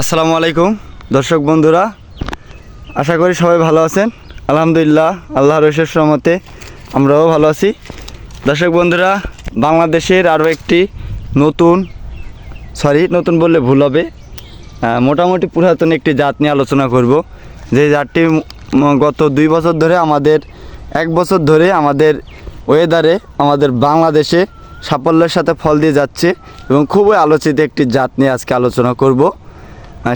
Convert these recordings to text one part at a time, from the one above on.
আসসালামু আলাইকুম, দর্শক বন্ধুরা, আশা করি সবাই ভালো আছেন। আলহামদুলিল্লাহ, আল্লাহর রশেষ রহমতে আমরাও ভালো আছি। দর্শক বন্ধুরা, বাংলাদেশের আরও একটি নতুন সরি নতুন বললে ভুল হবে মোটামুটি পুরাতন একটি জাত নিয়ে আলোচনা করব। যে জাতটি গত দুই বছর ধরে আমাদের, এক বছর ধরে আমাদের ওয়েদারে আমাদের বাংলাদেশে সাফল্যের সাথে ফল দিয়ে যাচ্ছে এবং খুবই আলোচিত একটি জাত নিয়ে আজকে আলোচনা করব।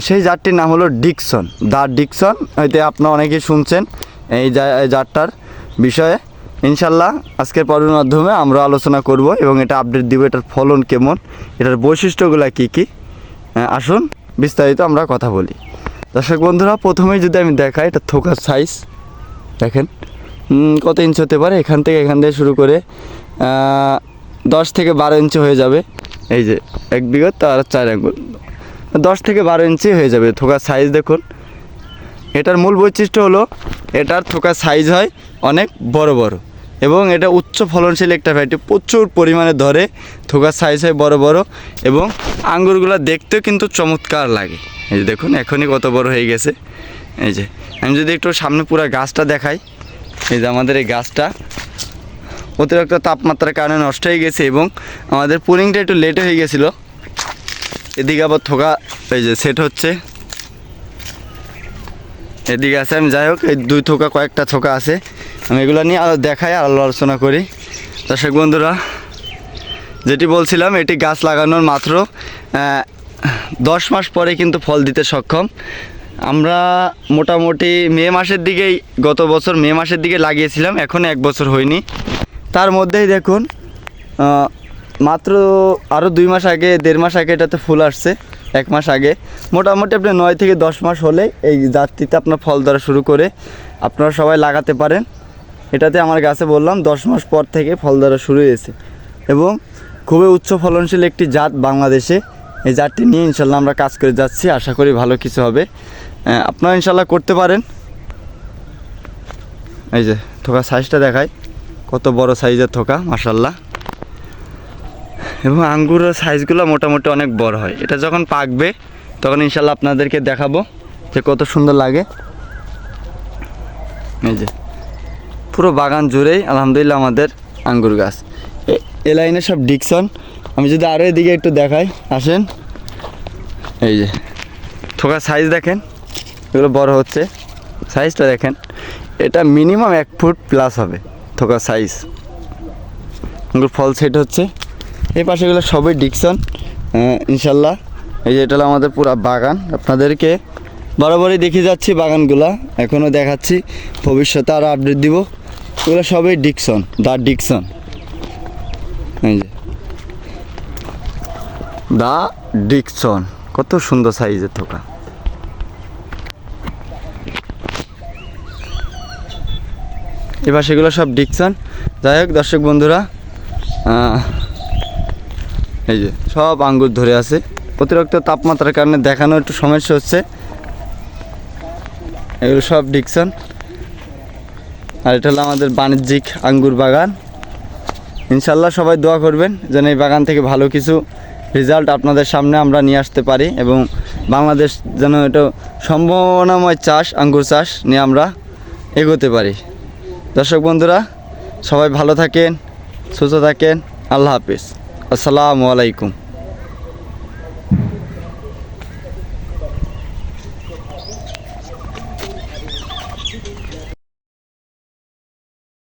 সেই জাতটির নাম হলো ডিকসন। দা ডিকসন, হয়তো আপনারা অনেকেই শুনছেন এই জা- এই জাতটার বিষয়ে। ইনশাল্লাহ আজকের পর্বের মাধ্যমে আমরা আলোচনা করব এবং এটা আপডেট দিব এটার ফলন কেমন, এটার বৈশিষ্ট্যগুলো কী কী। আসুন বিস্তারিত আমরা কথা বলি। দর্শক বন্ধুরা, প্রথমেই যদি আমি দেখাই, এটা থোকার সাইজ দেখেন কত ইঞ্চি হতে পারে? এখান থেকে এখান থেকে শুরু করে দশ থেকে বারো ইঞ্চি হয়ে যাবে। এই যে এক বিঘত আর চার আঙ্গুল। দশ থেকে বারো ইঞ্চি হয়ে যাবে থোকার সাইজ দেখুন। এটার মূল বৈশিষ্ট্য হলো, এটার থোকার সাইজ হয় অনেক বড় বড় এবং এটা উচ্চ ফলনশীল একটা ভ্যারাইটি প্রচুর পরিমাণে ধরে থোকার সাইজ হয় বড় বড় এবং আঙ্গুরগুলো দেখতেও কিন্তু চমৎকার লাগে। এই যে দেখুন, এখনই কত বড় হয়ে গেছে। এই যে, আমি যদি একটু সামনে পুরো গাছটা দেখাই, এই যে আমাদের এই গাছটা অতিরিক্ত তাপমাত্রার কারণে নষ্ট হয়ে গেছে এবং আমাদের পুলিংটা একটু লেটে হয়ে গেছিল। এদিকে আবার থোকা, এই যে সেট হচ্ছে। এদিকে আছে আমি, যাই হোক, এই দুই থোকা, কয়েকটা থোকা আছে। আমি এগুলো নিয়ে আরও দেখাই, আর আলোচনা করি। দর্শক বন্ধুরা, যেটি বলছিলাম, এটি গাছ লাগানোর মাত্র দশ মাস পরে কিন্তু ফল দিতে সক্ষম। আমরা মোটামুটি মে মাসের দিকেই, গত বছর মে মাসের দিকে লাগিয়েছিলাম, এখন এক বছর হয়নি। তার মধ্যেই দেখুন মাত্র আরও দুই মাস আগে, দেড় মাস আগে এটাতে ফুল আসছে, এক মাস আগে। মোটামুটি আপনি নয় থেকে দশ মাস হলে এই জাতটিতে আপনার ফল ধরা শুরু করে আপনারা সবাই লাগাতে পারেন। এটাতে আমার গাছে বললাম, দশ মাস পর থেকে ফল ধরা শুরু হয়েছে। এবং খুবই উচ্চ ফলনশীল একটি জাত বাংলাদেশে। এই জাতটি নিয়ে ইনশাল্লাহ আমরা কাজ করে যাচ্ছি, আশা করি ভালো কিছু হবে। আপনারা ইনশাল্লাহ করতে পারেন। এই যে, থোকা সাইজটা দেখায় কত বড় সাইজের থোকা মাসাল্লাহ এবং আঙ্গুরের সাইজগুলো মোটামুটি অনেক বড় হয়। এটা যখন পাকবে, তখন ইনশাল্লাহ আপনাদেরকে দেখাবো যে কত সুন্দর লাগে। এই যে, পুরো বাগান জুড়েই আলহামদুলিল্লাহ আমাদের আঙ্গুর গাছ। এ- লাইনে সব ডিকসন আমি যদি আরও এদিকে একটু দেখাই, আসেন। এই যে থোকার সাইজ দেখেন, এগুলো বড় হচ্ছে। সাইজটা দেখেন, এটা মিনিমাম এক ফুট প্লাস হবে থোকার সাইজ আঙ্গুর ফল সেট হচ্ছে। এই পাশেগুলো সবই ডিকসন আহ, ইনশাল্লাহ। এই যে এটা হলো আমাদের পুরা বাগান। আপনাদেরকে বরাবরই দেখিয়ে যাচ্ছি বাগানগুলা। এখনও দেখাচ্ছি। ভবিষ্যতে আরও আপডেট দিব। এগুলো সবই ডিকশন দা ডিকসন এই যে। দা ডিকসন কত সুন্দর সাইজের থোকা। এবার সেগুলো সব ডিকসন যাই হোক দর্শক বন্ধুরা এই যে, সব আঙ্গুর ধরে আছে। অতিরিক্ত তাপমাত্রার কারণে দেখানো একটু সমস্যা হচ্ছে। এগুলো সব ডিকসন আর এটা হলো আমাদের বাণিজ্যিক আঙ্গুর বাগান। ইনশাল্লাহ সবাই দোয়া করবেন যেন এই বাগান থেকে ভালো কিছু রেজাল্ট আপনাদের সামনে আমরা নিয়ে আসতে পারি এবং বাংলাদেশ যেন এটা সম্ভাবনাময় চাষ, আঙ্গুর চাষ নিয়ে আমরা এগোতে পারি। দর্শক বন্ধুরা, সবাই ভালো থাকেন, সুস্থ থাকেন। আল্লাহ হাফিজ। আসসালামু আলাইকুম।